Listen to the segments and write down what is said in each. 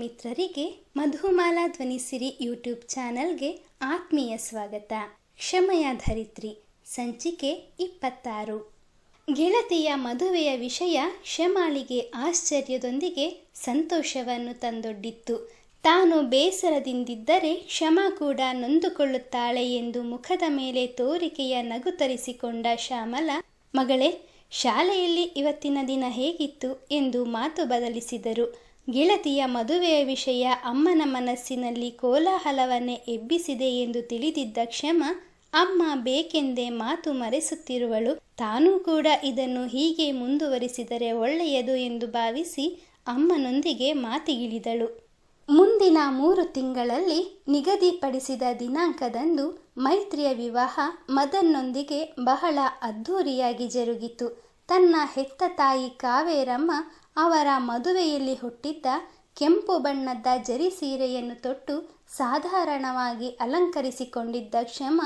ಮಿತ್ರರಿಗೆ ಮಧುಮಾಲಾ ಧ್ವನಿಸಿರಿ ಯೂಟ್ಯೂಬ್ ಚಾನಲ್ಗೆ ಆತ್ಮೀಯ ಸ್ವಾಗತ. ಕ್ಷಮಯ ಧರಿತ್ರಿ, ಸಂಚಿಕೆ ಇಪ್ಪತ್ತಾರು. ಗೆಳತಿಯ ಮದುವೆಯ ವಿಷಯ ಕ್ಷಮಾಳಿಗೆ ಆಶ್ಚರ್ಯದೊಂದಿಗೆ ಸಂತೋಷವನ್ನು ತಂದೊಡ್ಡಿತ್ತು. ತಾನು ಬೇಸರದಿಂದಿದ್ದರೆ ಕ್ಷಮಾ ಕೂಡ ನೊಂದುಕೊಳ್ಳುತ್ತಾಳೆ ಎಂದು ಮುಖದ ಮೇಲೆ ತೋರಿಕೆಯ ನಗು ತರಿಸಿಕೊಂಡ ಶ್ಯಾಮಲ, ಮಗಳೇ, ಶಾಲೆಯಲ್ಲಿ ಇವತ್ತಿನ ದಿನ ಹೇಗಿತ್ತು? ಎಂದು ಮಾತು ಬದಲಿಸಿದರು. ಗೆಳತಿಯ ಮದುವೆಯ ವಿಷಯ ಅಮ್ಮನ ಮನಸ್ಸಿನಲ್ಲಿ ಕೋಲಾಹಲವನ್ನೇ ಎಬ್ಬಿಸಿದೆ ಎಂದು ತಿಳಿದಿದ್ದ ಕ್ಷಮ, ಅಮ್ಮ ಬೇಕೆಂದೇ ಮಾತು ಮರೆಸುತ್ತಿರುವಳು. ತಾನೂ ಕೂಡ ಇದನ್ನು ಹೀಗೆ ಮುಂದುವರಿಸಿದರೆ ಒಳ್ಳೆಯದು ಎಂದು ಭಾವಿಸಿ ಅಮ್ಮನೊಂದಿಗೆ ಮಾತಿಗಿಳಿದಳು. ಮುಂದಿನ ಮೂರು ತಿಂಗಳಲ್ಲಿ ನಿಗದಿಪಡಿಸಿದ ದಿನಾಂಕದಂದು ಮೈತ್ರಿಯ ವಿವಾಹ ಮದನ್ನೊಂದಿಗೆ ಬಹಳ ಅದ್ಧೂರಿಯಾಗಿ ಜರುಗಿತು. ತನ್ನ ಹೆತ್ತ ತಾಯಿ ಕಾವೇರಮ್ಮ ಅವರ ಮದುವೆಯಲ್ಲಿ ಹುಟ್ಟಿದ್ದ ಕೆಂಪು ಬಣ್ಣದ ಜರಿ ಸೀರೆಯನ್ನು ತೊಟ್ಟು ಸಾಧಾರಣವಾಗಿ ಅಲಂಕರಿಸಿಕೊಂಡಿದ್ದ ಕ್ಷಮ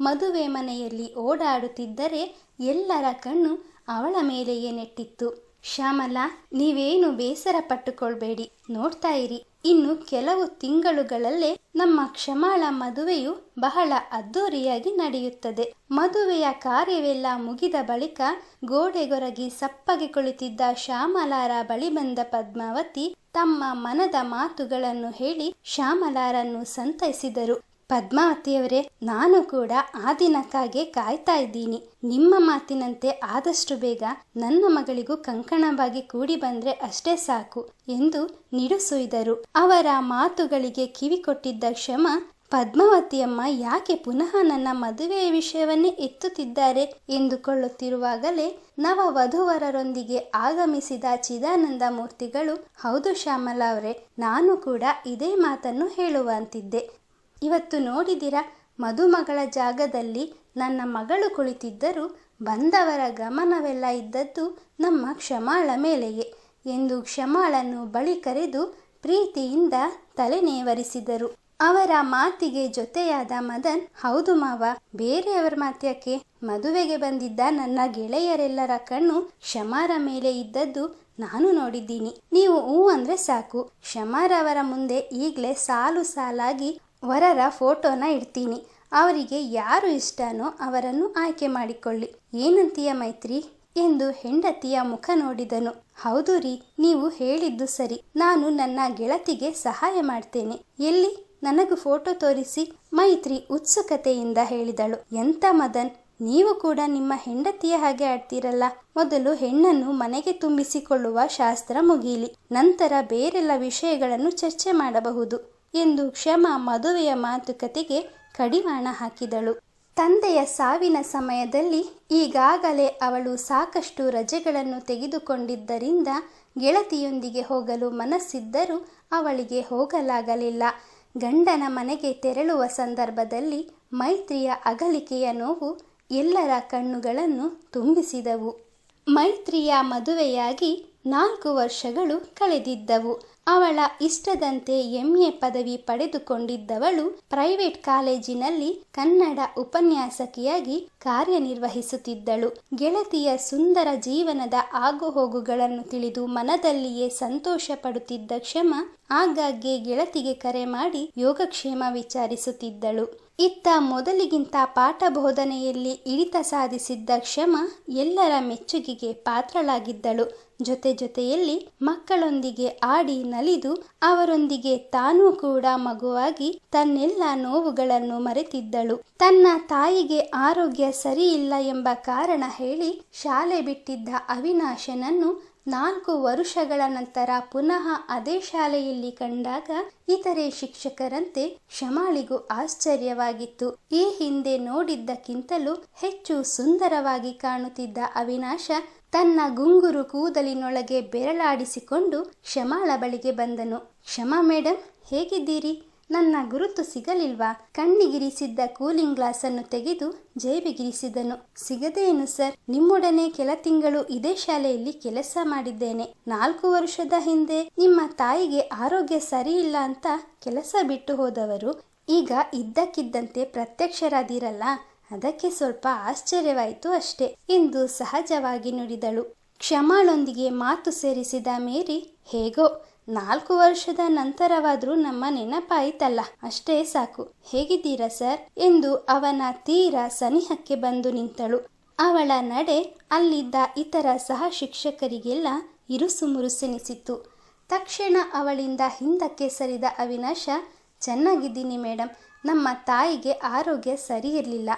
ಮದುವೆ ಮನೆಯಲ್ಲಿ ಓಡಾಡುತ್ತಿದ್ದರೆ ಎಲ್ಲರ ಕಣ್ಣು ಅವಳ ಮೇಲೆಯೇ ನೆಟ್ಟಿತ್ತು. ಶ್ಯಾಮಲಾ, ನೀವೇನು ಬೇಸರ ಪಟ್ಟುಕೊಳ್ಬೇಡಿ, ನೋಡ್ತಾ ಇರಿ. ಇನ್ನು ಕೆಲವು ತಿಂಗಳುಗಳಲ್ಲೇ ನಮ್ಮ ಕ್ಷಮಾಳ ಮದುವೆಯು ಬಹಳ ಅದ್ಧೂರಿಯಾಗಿ ನಡೆಯುತ್ತದೆ. ಮದುವೆಯ ಕಾರ್ಯವೆಲ್ಲ ಮುಗಿದ ಬಳಿಕ ಗೋಡೆಗೊರಗಿ ಸಪ್ಪಗೆ ಕುಳಿತಿದ್ದ ಶ್ಯಾಮಲಾರ ಬಳಿ ಬಂದ ಪದ್ಮಾವತಿ ತಮ್ಮ ಮನದ ಮಾತುಗಳನ್ನು ಹೇಳಿ ಶ್ಯಾಮಲಾರನ್ನು ಸಂತೈಸಿದರು. ಪದ್ಮಾವತಿಯವರೇ, ನಾನು ಕೂಡ ಆ ದಿನಕ್ಕಾಗೆ ಕಾಯ್ತಾ ಇದ್ದೀನಿ. ನಿಮ್ಮ ಮಾತಿನಂತೆ ಆದಷ್ಟು ಬೇಗ ನನ್ನ ಮಗಳಿಗೂ ಕಂಕಣವಾಗಿ ಕೂಡಿ ಬಂದ್ರೆ ಅಷ್ಟೇ ಸಾಕು ಎಂದು ನಿಡುಸುಯ್ದರು. ಅವರ ಮಾತುಗಳಿಗೆ ಕಿವಿ ಕೊಟ್ಟಿದ್ದ ಕ್ಷಮ ಪದ್ಮಾವತಿಯಮ್ಮ ಯಾಕೆ ಪುನಃ ನನ್ನ ಮದುವೆಯ ವಿಷಯವನ್ನೇ ಎತ್ತುತ್ತಿದ್ದಾರೆ ಎಂದುಕೊಳ್ಳುತ್ತಿರುವಾಗಲೇ ನವ ವಧುವರರೊಂದಿಗೆ ಆಗಮಿಸಿದ ಚಿದಾನಂದ ಮೂರ್ತಿಗಳು, ಹೌದು ಶ್ಯಾಮಲ ಅವರೇ, ನಾನು ಕೂಡ ಇದೇ ಮಾತನ್ನು ಹೇಳುವಂತಿದ್ದೆ. ಇವತ್ತು ನೋಡಿದಿರ, ಮದುಮಗಳ ಜಾಗದಲ್ಲಿ ನನ್ನ ಮಗಳು ಕುಳಿತಿದ್ದರೂ ಬಂದವರ ಗಮನವೆಲ್ಲ ಇದ್ದದ್ದು ನಮ್ಮ ಕ್ಷಮಾಳ ಮೇಲೆಯೇ ಎಂದು ಕ್ಷಮಾಳನ್ನು ಬಳಿ ಕರೆದು ಪ್ರೀತಿಯಿಂದ ತಲೆನೇವರಿಸಿದರು. ಅವರ ಮಾತಿಗೆ ಜೊತೆಯಾದ ಮದನ್, ಹೌದು ಮಾವ, ಬೇರೆಯವರ ಮಾತ್ಯಕ್ಕೆ ಮದುವೆಗೆ ಬಂದಿದ್ದ ನನ್ನ ಗೆಳೆಯರೆಲ್ಲರ ಕಣ್ಣು ಕ್ಷಮಾರ ಮೇಲೆ ಇದ್ದದ್ದು ನಾನು ನೋಡಿದ್ದೀನಿ. ನೀವು ಹೂ ಅಂದ್ರೆ ಸಾಕು. ಕ್ಷಮಾರವರ ಮುಂದೆ ಈಗಲೇ ಸಾಲು ಸಾಲಾಗಿ ವರರ ಫೋಟೋನ ಇಡ್ತೀನಿ. ಅವರಿಗೆ ಯಾರು ಇಷ್ಟನೋ ಅವರನ್ನು ಆಯ್ಕೆ ಮಾಡಿಕೊಳ್ಳಿ. ಏನಂತೀಯ ಮೈತ್ರಿ? ಎಂದು ಹೆಂಡತಿಯ ಮುಖ ನೋಡಿದನು. ಹೌದು ರೀ, ನೀವು ಹೇಳಿದ್ದು ಸರಿ. ನಾನು ನನ್ನ ಗೆಳತಿಗೆ ಸಹಾಯ ಮಾಡ್ತೇನೆ. ಎಲ್ಲಿ? ನನಗೂ ಫೋಟೋ ತೋರಿಸಿ. ಮೈತ್ರಿ ಉತ್ಸುಕತೆಯಿಂದ ಹೇಳಿದಳು. ಎಂತ ಮದನ್? ನೀವು ಕೂಡ ನಿಮ್ಮ ಹೆಂಡತಿಯ ಹಾಗೆ ಆಡ್ತೀರಲ್ಲ? ಮೊದಲು ಹೆಣ್ಣನ್ನು ಮನೆಗೆ ತುಂಬಿಸಿಕೊಳ್ಳುವ ಶಾಸ್ತ್ರ ಮುಗೀಲಿ. ನಂತರ ಬೇರೆಲ್ಲ ವಿಷಯಗಳನ್ನು ಚರ್ಚೆ ಮಾಡಬಹುದು. ಎಂದು ಕ್ಷಮ ಮದುವೆಯ ಮಾತುಕತೆಗೆ ಕಡಿವಾಣ ಹಾಕಿದಳು. ತಂದೆಯ ಸಾವಿನ ಸಮಯದಲ್ಲಿ ಈಗಾಗಲೇ ಅವಳು ಸಾಕಷ್ಟು ರಜೆಗಳನ್ನು ತೆಗೆದುಕೊಂಡಿದ್ದರಿಂದ ಗೆಳತಿಯೊಂದಿಗೆ ಹೋಗಲು ಮನಸ್ಸಿದ್ದರೂ ಅವಳಿಗೆ ಹೋಗಲಾಗಲಿಲ್ಲ. ಗಂಡನ ಮನೆಗೆ ತೆರಳುವ ಸಂದರ್ಭದಲ್ಲಿ ಮೈತ್ರಿಯ ಅಗಲಿಕೆಯ ನೋವು ಎಲ್ಲರ ಕಣ್ಣುಗಳನ್ನು ತುಂಬಿಸಿದವು. ಮೈತ್ರಿಯ ಮದುವೆಯಾಗಿ ನಾಲ್ಕು ವರ್ಷಗಳು ಕಳೆದಿದ್ದವು. ಅವಳ ಇಷ್ಟದಂತೆ ಎಂಎ ಪದವಿ ಪಡೆದುಕೊಂಡಿದ್ದವಳು ಪ್ರೈವೇಟ್ ಕಾಲೇಜಿನಲ್ಲಿ ಕನ್ನಡ ಉಪನ್ಯಾಸಕಿಯಾಗಿ ಕಾರ್ಯನಿರ್ವಹಿಸುತ್ತಿದ್ದಳು. ಗೆಳತಿಯ ಸುಂದರ ಜೀವನದ ಆಗುಹೋಗುಗಳನ್ನು ತಿಳಿದು ಮನದಲ್ಲಿಯೇ ಸಂತೋಷ ಪಡುತ್ತಿದ್ದ ಕ್ಷಮ, ಆಗಾಗ್ಗೆ ಗೆಳತಿಗೆ ಕರೆ ಮಾಡಿ ಯೋಗಕ್ಷೇಮ ವಿಚಾರಿಸುತ್ತಿದ್ದಳು. ಇತ್ತ ಮೊದಲಿಗಿಂತ ಪಾಠ ಬೋಧನೆಯಲ್ಲಿ ಇಳಿತ ಸಾಧಿಸಿದ್ದ ಕ್ಷಮ ಎಲ್ಲರ ಮೆಚ್ಚುಗೆಗೆ ಪಾತ್ರಳಾಗಿದ್ದಳು. ಜೊತೆ ಜೊತೆಯಲ್ಲಿ ಮಕ್ಕಳೊಂದಿಗೆ ಆಡಿ ನಲಿದು ಅವರೊಂದಿಗೆ ತಾನೂ ಕೂಡ ಮಗುವಾಗಿ ತನ್ನೆಲ್ಲ ನೋವುಗಳನ್ನು ಮರೆತಿದ್ದಳು. ತನ್ನ ತಾಯಿಗೆ ಆರೋಗ್ಯ ಸರಿಯಿಲ್ಲ ಎಂಬ ಕಾರಣ ಹೇಳಿ ಶಾಲೆ ಬಿಟ್ಟಿದ್ದ ಅವಿನಾಶನನ್ನು ನಾಲ್ಕು ವರುಷಗಳ ನಂತರ ಪುನಃ ಅದೇ ಶಾಲೆಯಲ್ಲಿ ಕಂಡಾಗ ಇತರೆ ಶಿಕ್ಷಕರಂತೆ ಶಮಾಳಿಗೂ ಆಶ್ಚರ್ಯವಾಗಿತ್ತು. ಈ ಹಿಂದೆ ನೋಡಿದ್ದಕ್ಕಿಂತಲೂ ಹೆಚ್ಚು ಸುಂದರವಾಗಿ ಕಾಣುತ್ತಿದ್ದ ಅವಿನಾಶ ತನ್ನ ಗುಂಗುರು ಕೂದಲಿನೊಳಗೆ ಬೆರಳಾಡಿಸಿಕೊಂಡು ಕ್ಷಮಾಳ ಬಳಿಗೆ ಬಂದನು. ಕ್ಷಮಾ ಮೇಡಮ್ ಹೇಗಿದ್ದೀರಿ? ನನ್ನ ಗುರುತು ಸಿಗಲಿಲ್ವಾ? ಕಣ್ಣಿಗಿರಿಸಿದ್ದ ಕೂಲಿಂಗ್ ಗ್ಲಾಸನ್ನು ತೆಗೆದು ಜೇಬಿಗಿರಿಸಿದನು. ಸಿಗದೇನು ಸರ್? ನಿಮ್ಮೊಡನೆ ಕೆಲ ತಿಂಗಳು ಇದೇ ಶಾಲೆಯಲ್ಲಿ ಕೆಲಸ ಮಾಡಿದ್ದೇನೆ. ನಾಲ್ಕು ವರ್ಷದ ಹಿಂದೆ ನಿಮ್ಮ ತಾಯಿಗೆ ಆರೋಗ್ಯ ಸರಿಯಿಲ್ಲ ಅಂತ ಕೆಲಸ ಬಿಟ್ಟು ಹೋದವರು ಈಗ ಇದ್ದಕ್ಕಿದ್ದಂತೆ ಪ್ರತ್ಯಕ್ಷರಾದಿರಲ್ಲ. ಅದಕ್ಕೆ ಸ್ವಲ್ಪ ಆಶ್ಚರ್ಯವಾಯಿತು ಅಷ್ಟೇ ಎಂದು ಸಹಜವಾಗಿ ನುಡಿದಳು. ಕ್ಷಮಾಳೊಂದಿಗೆ ಮಾತು ಸೇರಿಸಿದ ಮೇರಿ, ಹೇಗೋ ನಾಲ್ಕು ವರ್ಷದ ನಂತರವಾದರೂ ನಮ್ಮ ನೆನಪಾಯಿತಲ್ಲ. ಅಷ್ಟೇ ಸಾಕು. ಹೇಗಿದ್ದೀರಾ ಸರ್? ಎಂದು ಅವನ ತೀರ ಸನಿಹಕ್ಕೆ ಬಂದು ನಿಂತಳು. ಅವಳ ನಡೆ ಅಲ್ಲಿದ್ದ ಇತರ ಸಹ ಶಿಕ್ಷಕರಿಗೆಲ್ಲ ಇರುಸು ಮುರುಸೆನಿಸಿತು ತಕ್ಷಣ ಅವಳಿಂದ ಹಿಂದಕ್ಕೆ ಸರಿದ ಅವಿನಾಶ, ಚೆನ್ನಾಗಿದ್ದೀನಿ ಮೇಡಮ್ ನಮ್ಮ ತಾಯಿಗೆ ಆರೋಗ್ಯ ಸರಿ ಇರಲಿಲ್ಲ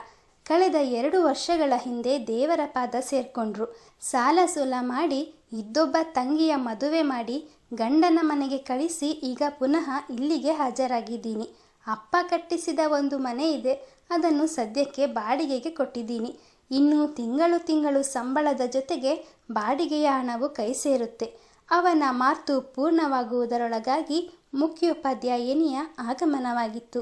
ಕಳೆದ ಎರಡು ವರ್ಷಗಳ ಹಿಂದೆ ದೇವರ ಪಾದ ಸೇರ್ಕೊಂಡ್ರು. ಸಾಲ ಸೂಲ ಮಾಡಿ, ಇದ್ದೊಬ್ಬ ತಂಗಿಯ ಮದುವೆ ಮಾಡಿ ಗಂಡನ ಮನೆಗೆ ಕಳಿಸಿ ಈಗ ಪುನಃ ಇಲ್ಲಿಗೆ ಹಾಜರಾಗಿದ್ದೀನಿ. ಅಪ್ಪ ಕಟ್ಟಿಸಿದ ಒಂದು ಮನೆ ಇದೆ, ಅದನ್ನು ಸದ್ಯಕ್ಕೆ ಬಾಡಿಗೆಗೆ ಕೊಟ್ಟಿದ್ದೀನಿ. ಇನ್ನು ತಿಂಗಳು ತಿಂಗಳು ಸಂಬಳದ ಜೊತೆಗೆ ಬಾಡಿಗೆಯ ಹಣವು ಕೈ ಸೇರುತ್ತೆ. ಅವನ ಮಾತು ಪೂರ್ಣವಾಗುವುದರೊಳಗಾಗಿ ಮುಖ್ಯೋಪಾಧ್ಯಾಯಿನಿಯ ಆಗಮನವಾಗಿತ್ತು.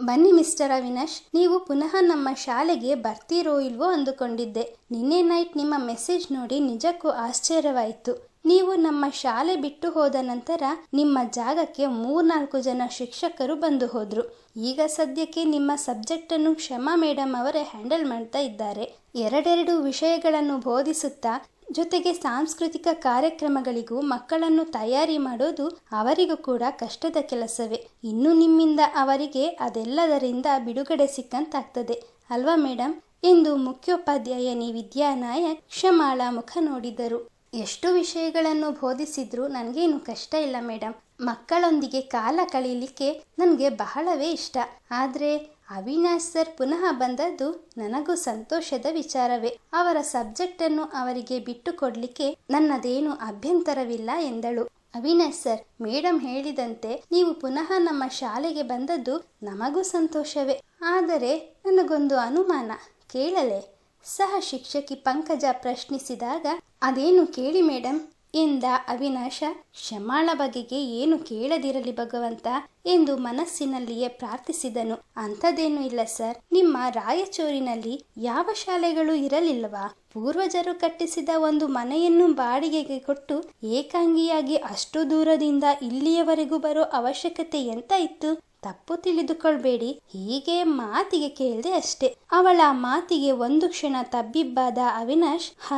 ಬನ್ನಿ ಮಿಸ್ಟರ್ ಅವಿನಾಶ್, ನೀವು ಪುನಃ ನಮ್ಮ ಶಾಲೆಗೆ ಬರ್ತೀರೋ ಇಲ್ವೋ ಅಂದುಕೊಂಡಿದ್ದೆ. ನಿನ್ನೆ ನೈಟ್ ನಿಮ್ಮ ಮೆಸೇಜ್ ನೋಡಿ ನಿಜಕ್ಕೂ ಆಶ್ಚರ್ಯವಾಯಿತು. ನೀವು ನಮ್ಮ ಶಾಲೆ ಬಿಟ್ಟು ಹೋದ ನಂತರ ನಿಮ್ಮ ಜಾಗಕ್ಕೆ ಮೂರ್ನಾಲ್ಕು ಜನ ಶಿಕ್ಷಕರು ಬಂದು ಹೋದ್ರು. ಈಗ ಸದ್ಯಕ್ಕೆ ನಿಮ್ಮ ಸಬ್ಜೆಕ್ಟ್ ಅನ್ನು ಕ್ಷಮಾ ಮೇಡಮ್ ಅವರೇ ಹ್ಯಾಂಡಲ್ ಮಾಡ್ತಾ ಇದ್ದಾರೆ. ಎರಡೆರಡು ವಿಷಯಗಳನ್ನು ಬೋಧಿಸುತ್ತಾ ಜೊತೆಗೆ ಸಾಂಸ್ಕೃತಿಕ ಕಾರ್ಯಕ್ರಮಗಳಿಗೂ ಮಕ್ಕಳನ್ನು ತಯಾರಿ ಮಾಡೋದು ಅವರಿಗೂ ಕೂಡ ಕಷ್ಟದ ಕೆಲಸವೇ. ಇನ್ನು ನಿಮ್ಮಿಂದ ಅವರಿಗೆ ಅದೆಲ್ಲದರಿಂದ ಬಿಡುಗಡೆ ಸಿಕ್ಕಂತಾಗ್ತದೆ. ಅಲ್ವಾ ಮೇಡಮ್ ಎಂದು ಮುಖ್ಯೋಪಾಧ್ಯಾಯನಿ ವಿದ್ಯಾನಾಯಕ್ ಕ್ಷಮಾಳ ಮುಖ ನೋಡಿದರು. ಎಷ್ಟು ವಿಷಯಗಳನ್ನು ಬೋಧಿಸಿದ್ರು ನನಗೇನು ಕಷ್ಟ ಇಲ್ಲ ಮೇಡಮ್ ಮಕ್ಕಳೊಂದಿಗೆ ಕಾಲ ಕಳೀಲಿಕ್ಕೆ ನನಗೆ ಬಹಳವೇ ಇಷ್ಟ. ಆದರೆ ಅವಿನಾಶ್ ಸರ್ ಪುನಃ ಬಂದದ್ದು ನನಗೂ ಸಂತೋಷದ ವಿಚಾರವೇ. ಅವರ ಸಬ್ಜೆಕ್ಟನ್ನು ಅವರಿಗೆ ಬಿಟ್ಟು ಕೊಡ್ಲಿಕ್ಕೆ ನನ್ನದೇನು ಅಭ್ಯಂತರವಿಲ್ಲ ಎಂದಳು. ಅವಿನಾಶ್ ಸರ್ ಮೇಡಮ್ ಹೇಳಿದಂತೆ ನೀವು ಪುನಃ ನಮ್ಮ ಶಾಲೆಗೆ ಬಂದದ್ದು ನಮಗೂ ಸಂತೋಷವೇ. ಆದರೆ ನನಗೊಂದು ಅನುಮಾನ. ಕೇಳಲೆ. ಸಹ ಶಿಕ್ಷಕಿ ಪಂಕಜ ಪ್ರಶ್ನಿಸಿದಾಗ ಅದೇನು ಕೇಳಿ ಮೇಡಮ್ ಎಂದ ಅವಿನಾಶ, ಶಮಾಳ ಬಗೆಗೆ ಏನು ಕೇಳದಿರಲಿ ಭಗವಂತ ಎಂದು ಮನಸ್ಸಿನಲ್ಲಿಯೇ ಪ್ರಾರ್ಥಿಸಿದನು. ಅಂಥದ್ದೇನೂ ಇಲ್ಲ ಸರ್. ನಿಮ್ಮ ರಾಯಚೂರಿನಲ್ಲಿ ಯಾವ ಶಾಲೆಗಳು ಇರಲಿಲ್ಲವಾ? ಪೂರ್ವಜರು ಕಟ್ಟಿಸಿದ ಒಂದು ಮನೆಯನ್ನು ಬಾಡಿಗೆಗೆ ಕೊಟ್ಟು ಏಕಾಂಗಿಯಾಗಿ ಅಷ್ಟು ದೂರದಿಂದ ಇಲ್ಲಿಯವರೆಗೂ ಬರೋ ಅವಶ್ಯಕತೆ ಎಂತ ಇತ್ತು? ತಪ್ಪು ತಿಳಿದುಕೊಳ್ಬೇಡಿ. ಹೀಗೆ ಮಾತಿಗೆ ಕೇಳಿದೆ ಅಷ್ಟೆ. ಅವಳ ಮಾತಿಗೆ ಒಂದು ಕ್ಷಣ ತಬ್ಬಿಬ್ಬಾದ ಅವಿನಾಶ್, ಹ,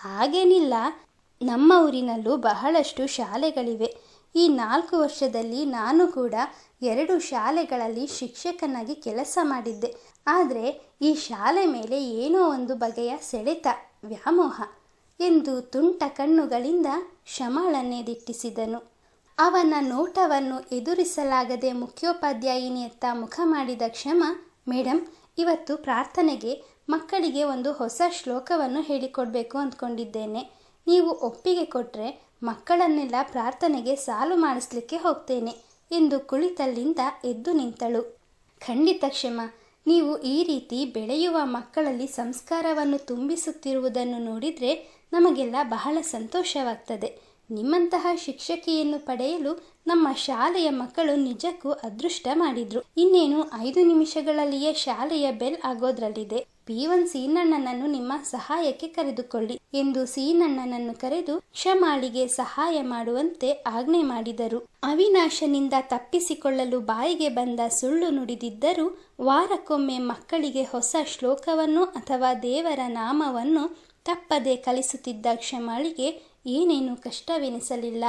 ಹಾಗೇನಿಲ್ಲ. ನಮ್ಮ ಊರಿನಲ್ಲೂ ಬಹಳಷ್ಟು ಶಾಲೆಗಳಿವೆ. ಈ ನಾಲ್ಕು ವರ್ಷದಲ್ಲಿ ನಾನು ಕೂಡ ಎರಡು ಶಾಲೆಗಳಲ್ಲಿ ಶಿಕ್ಷಕನಾಗಿ ಕೆಲಸ ಮಾಡಿದ್ದೆ. ಆದರೆ ಈ ಶಾಲೆ ಮೇಲೆ ಏನೋ ಒಂದು ಬಗೆಯ ಸೆಳೆತ, ವ್ಯಾಮೋಹ ಎಂದು ತುಂಟ ಕಣ್ಣುಗಳಿಂದ ಶಮಾಳನ್ನೇ ದಿಟ್ಟಿಸಿದನು. ಅವನ ನೋಟವನ್ನು ಎದುರಿಸಲಾಗದೆ ಮುಖ್ಯೋಪಾಧ್ಯಾಯಿನಿಯತ್ತ ಮುಖ ಮಾಡಿದ ಕ್ಷಮ ಮೇಡಮ್ ಇವತ್ತು ಪ್ರಾರ್ಥನೆಗೆ ಮಕ್ಕಳಿಗೆ ಒಂದು ಹೊಸ ಶ್ಲೋಕವನ್ನು ಹೇಳಿಕೊಡಬೇಕು ಅಂದ್ಕೊಂಡಿದ್ದೇನೆ. ನೀವು ಒಪ್ಪಿಗೆ ಕೊಟ್ಟರೆ ಮಕ್ಕಳನ್ನೆಲ್ಲ ಪ್ರಾರ್ಥನೆಗೆ ಸಾಲು ಮಾಡಿಸ್ಲಿಕ್ಕೆ ಹೋಗ್ತೇನೆ, ಎಂದು ಕುಳಿತಲ್ಲಿಂದ ಎದ್ದು ನಿಂತಳು. ಖಂಡಿತ ಕ್ಷಮ. ನೀವು ಈ ರೀತಿ ಬೆಳೆಯುವ ಮಕ್ಕಳಲ್ಲಿ ಸಂಸ್ಕಾರವನ್ನು ತುಂಬಿಸುತ್ತಿರುವುದನ್ನು ನೋಡಿದರೆ ನಮಗೆಲ್ಲ ಬಹಳ ಸಂತೋಷವಾಗ್ತದೆ. ನಿಮ್ಮಂತಹ ಶಿಕ್ಷಕಿಯನ್ನು ಪಡೆಯಲು ನಮ್ಮ ಶಾಲೆಯ ಮಕ್ಕಳು ನಿಜಕ್ಕೂ ಅದೃಷ್ಟ ಮಾಡಿದ್ರು. ಇನ್ನೇನು, ಐದು ನಿಮಿಷಗಳಲ್ಲಿಯೇ ಶಾಲೆಯ ಬೆಲ್ ಆಗೋದ್ರಲ್ಲಿದೆ. ಪಿ ಒನ್ ಸೀನಣ್ಣನನ್ನು ನಿಮ್ಮ ಸಹಾಯಕ್ಕೆ ಕರೆದುಕೊಳ್ಳಿ ಎಂದು ಸೀನಣ್ಣನನ್ನು ಕರೆದು ಕ್ಷಮಾಳಿಗೆ ಸಹಾಯ ಮಾಡುವಂತೆ ಆಜ್ಞೆ ಮಾಡಿದರು. ಅವಿನಾಶನಿಂದ ತಪ್ಪಿಸಿಕೊಳ್ಳಲು ಬಾಯಿಗೆ ಬಂದ ಸುಳ್ಳು ನುಡಿದಿದ್ದರೂ ವಾರಕ್ಕೊಮ್ಮೆ ಮಕ್ಕಳಿಗೆ ಹೊಸ ಶ್ಲೋಕವನ್ನು ಅಥವಾ ದೇವರ ನಾಮವನ್ನು ತಪ್ಪದೆ ಕಲಿಸುತ್ತಿದ್ದ ಕ್ಷಮಾಳಿಗೆ ಏನೇನು ಕಷ್ಟವೆನಿಸಲಿಲ್ಲ.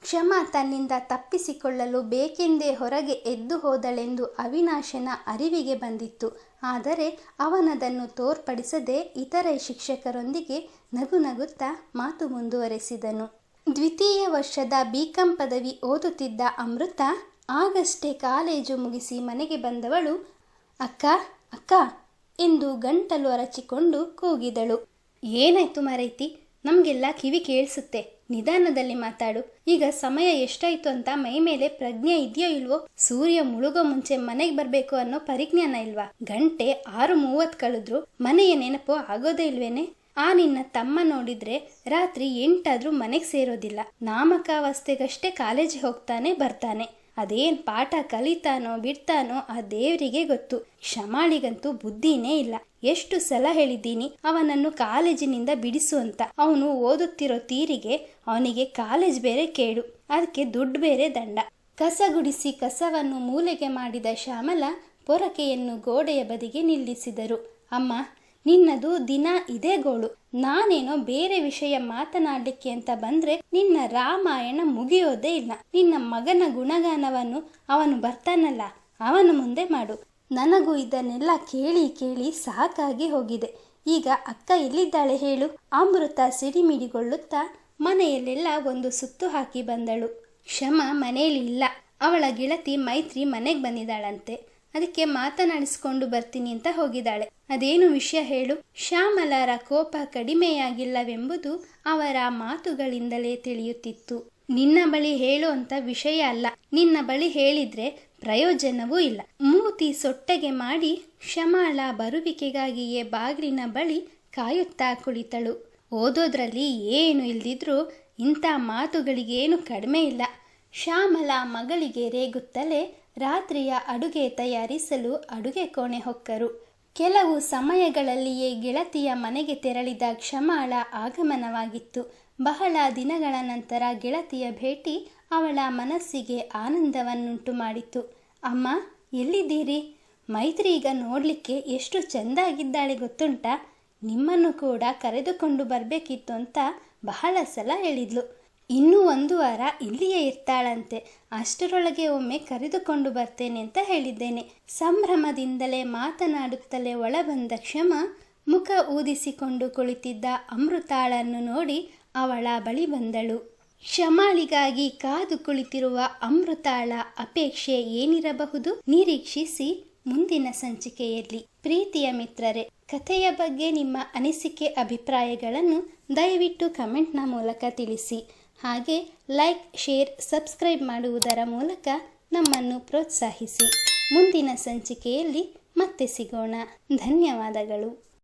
ಕ್ಷಮ ತನ್ನಿಂದ ತಪ್ಪಿಸಿಕೊಳ್ಳಲು ಬೇಕೆಂದೇ ಹೊರಗೆ ಎದ್ದು ಹೋದಳೆಂದು ಅವಿನಾಶನ ಅರಿವಿಗೆ ಬಂದಿತ್ತು. ಆದರೆ ಅವನದನ್ನು ತೋರ್ಪಡಿಸದೆ ಇತರೆ ಶಿಕ್ಷಕರೊಂದಿಗೆ ನಗು ನಗುತ್ತಾ ಮಾತು ಮುಂದುವರೆಸಿದನು. ದ್ವಿತೀಯ ವರ್ಷದ ಬಿಕಾಂ ಪದವಿ ಓದುತ್ತಿದ್ದ ಅಮೃತ ಆಗಷ್ಟೇ ಕಾಲೇಜು ಮುಗಿಸಿ ಮನೆಗೆ ಬಂದವಳು, ಅಕ್ಕ ಅಕ್ಕ ಎಂದು ಗಂಟಲು ಅರಚಿಕೊಂಡು ಕೂಗಿದಳು. ಏನಾಯ್ತು ಮರೈತಿ? ನಮಗೆಲ್ಲ ಕಿವಿ ಕೇಳಿಸುತ್ತೆ. ನಿಧಾನದಲ್ಲಿ ಮಾತಾಡು. ಈಗ ಸಮಯ ಎಷ್ಟಾಯ್ತು ಅಂತ ಮೈ ಮೇಲೆ ಪ್ರಜ್ಞೆ ಇದೆಯೋ ಇಲ್ವೋ? ಸೂರ್ಯ ಮುಳುಗೋ ಮುಂಚೆ ಮನೆಗೆ ಬರಬೇಕು ಅನ್ನೋ ಪರಿಜ್ಞಾನ ಇಲ್ವಾ? ಗಂಟೆ ಆರು ಮೂವತ್ತು ಕಳೆದ್ರು. ಮನೆಯ ನೆನಪು ಆಗೋದೇ ಇಲ್ವೇನೆ? ಆ ನಿನ್ನ ತಮ್ಮ ನೋಡಿದ್ರೆ ರಾತ್ರಿ ಎಂಟಾದ್ರೂ ಮನೆಗೆ ಸೇರೋದಿಲ್ಲ. ನಾಮಕಾವಸ್ಥೆಗಷ್ಟೇ ಕಾಲೇಜಿಗೆ ಹೋಗ್ತಾನೆ, ಬರ್ತಾನೆ. ಅದೇನ್ ಪಾಠ ಕಲಿತಾನೋ ಬಿಡ್ತಾನೋ ಆ ದೇವರಿಗೆ ಗೊತ್ತು. ಶಮಾಳಿಗಂತೂ ಬುದ್ಧಿನೇ ಇಲ್ಲ. ಎಷ್ಟು ಸಲ ಹೇಳಿದ್ದೀನಿ ಅವನನ್ನು ಕಾಲೇಜಿನಿಂದ ಬಿಡಿಸು ಅಂತ. ಅವನು ಓದುತ್ತಿರೋ ತೀರಿಗೆ ಅವನಿಗೆ ಕಾಲೇಜ್ ಬೇರೆ ಕೇಡು. ಅದಕ್ಕೆ ದುಡ್ಡು ಬೇರೆ ದಂಡ. ಕಸ ಗುಡಿಸಿ ಕಸವನ್ನು ಮೂಲೆಗೆ ಮಾಡಿದ ಶ್ಯಾಮಲ ಪೊರಕೆಯನ್ನು ಗೋಡೆಯ ಬದಿಗೆ ನಿಲ್ಲಿಸಿದರು. ಅಮ್ಮ ನಿನ್ನದು ದಿನ ಇದೇ ಗೋಳು. ನಾನೇನೋ ಬೇರೆ ವಿಷಯ ಮಾತನಾಡಲಿಕ್ಕೆ ಅಂತ ಬಂದ್ರೆ ನಿನ್ನ ರಾಮಾಯಣ ಮುಗಿಯೋದೇ ಇಲ್ಲ. ನಿನ್ನ ಮಗನ ಗುಣಗಾನವನ್ನು ಅವನು ಬರ್ತಾನಲ್ಲ, ಅವನ ಮುಂದೆ ಮಾಡು. ನನಗೂ ಇದನ್ನೆಲ್ಲ ಕೇಳಿ ಕೇಳಿ ಸಾಕಾಗಿ ಹೋಗಿದೆ. ಈಗ ಅಕ್ಕ ಎಲ್ಲಿದ್ದಾಳೆ ಹೇಳು. ಅಮೃತ ಸಿಡಿಮಿಡಿಗೊಳ್ಳುತ್ತಾ ಮನೆಯಲ್ಲೆಲ್ಲ ಒಂದು ಸುತ್ತು ಹಾಕಿ ಬಂದಳು. ಕ್ಷಮ ಮನೆಯಲ್ಲಿ ಇಲ್ಲ. ಅವಳ ಗೆಳತಿ ಮೈತ್ರಿ ಮನೆಗೆ ಬಂದಿದ್ದಾಳಂತೆ. ಅದಕ್ಕೆ ಮಾತನಾಡಿಸ್ಕೊಂಡು ಬರ್ತೀನಿ ಅಂತ ಹೋಗಿದ್ದಾಳೆ. ಅದೇನು ವಿಷಯ ಹೇಳು? ಶ್ಯಾಮಲಾರ ಕೋಪ ಕಡಿಮೆಯಾಗಿಲ್ಲವೆಂಬುದು ಅವರ ಮಾತುಗಳಿಂದಲೇ ತಿಳಿಯುತ್ತಿತ್ತು. ನಿನ್ನ ಬಳಿ ಹೇಳು ಅಂತ ವಿಷಯ ಅಲ್ಲ. ನಿನ್ನ ಬಳಿ ಹೇಳಿದ್ರೆ ಪ್ರಯೋಜನವೂ ಇಲ್ಲ. ಮೂತಿ ಸೊಟ್ಟೆಗೆ ಮಾಡಿ ಶಮಾಳ ಬರುವಿಕೆಗಾಗಿಯೇ ಬಾಗಿಲಿನ ಬಳಿ ಕಾಯುತ್ತಾ ಕುಳಿತಳು. ಓದೋದ್ರಲ್ಲಿ ಏನು ಇಲ್ದಿದ್ರೂ ಇಂಥ ಮಾತುಗಳಿಗೇನು ಕಡಿಮೆ ಇಲ್ಲ. ಶ್ಯಾಮಲ ಮಗಳಿಗೆ ರೇಗುತ್ತಲೇ ರಾತ್ರಿಯ ಅಡುಗೆ ತಯಾರಿಸಲು ಅಡುಗೆ ಕೋಣೆ ಹೊಕ್ಕರು. ಕೆಲವು ಸಮಯಗಳಲ್ಲಿಯೇ ಗೆಳತಿಯ ಮನೆಗೆ ತೆರಳಿದ ಕ್ಷಮಾಳ ಆಗಮನವಾಗಿತ್ತು. ಬಹಳ ದಿನಗಳ ನಂತರ ಗೆಳತಿಯ ಭೇಟಿ ಅವಳ ಮನಸ್ಸಿಗೆ ಆನಂದವನ್ನುಂಟು ಮಾಡಿತು. ಅಮ್ಮ, ಎಲ್ಲಿದ್ದೀರಿ? ಮೈತ್ರಿ ಈಗ ನೋಡಲಿಕ್ಕೆ ಎಷ್ಟು ಚೆಂದಾಗಿದ್ದಾಳೆ ಗೊತ್ತುಂಟಾ? ನಿಮ್ಮನ್ನು ಕೂಡ ಕರೆದುಕೊಂಡು ಬರಬೇಕಿತ್ತು ಅಂತ ಬಹಳ ಸಲ ಹೇಳಿದ್ಲು. ಇನ್ನೂ ಒಂದು ವಾರ ಇಲ್ಲಿಯೇ ಇರ್ತಾಳಂತೆ. ಅಷ್ಟರೊಳಗೆ ಒಮ್ಮೆ ಕರೆದುಕೊಂಡು ಬರ್ತೇನೆ ಅಂತ ಹೇಳಿದ್ದೇನೆ. ಸಂಭ್ರಮದಿಂದಲೇ ಮಾತನಾಡುತ್ತಲೇ ಒಳಬಂದ ಕ್ಷಮ, ಮುಖ ಊದಿಸಿಕೊಂಡು ಕುಳಿತಿದ್ದ ಅಮೃತಾಳನ್ನು ನೋಡಿ ಅವಳ ಬಳಿ ಬಂದಳು. ಕ್ಷಮಾಳಿಗಾಗಿ ಕಾದು ಕುಳಿತಿರುವ ಅಮೃತಾಳ ಅಪೇಕ್ಷೆ ಏನಿರಬಹುದು ನಿರೀಕ್ಷಿಸಿ ಮುಂದಿನ ಸಂಚಿಕೆಯಲ್ಲಿ. ಪ್ರೀತಿಯ ಮಿತ್ರರೇ, ಕಥೆಯ ಬಗ್ಗೆ ನಿಮ್ಮ ಅನಿಸಿಕೆ, ಅಭಿಪ್ರಾಯಗಳನ್ನು ದಯವಿಟ್ಟು ಕಮೆಂಟ್ನ ಮೂಲಕ ತಿಳಿಸಿ. ಹಾಗೆ ಲೈಕ್ ಶೇರ್ ಸಬ್ಸ್ಕ್ರೈಬ್ ಮಾಡುವುದರ ಮೂಲಕ ನಮ್ಮನ್ನು ಪ್ರೋತ್ಸಾಹಿಸಿ. ಮುಂದಿನ ಸಂಚಿಕೆಯಲ್ಲಿ ಮತ್ತೆ ಸಿಗೋಣ. ಧನ್ಯವಾದಗಳು.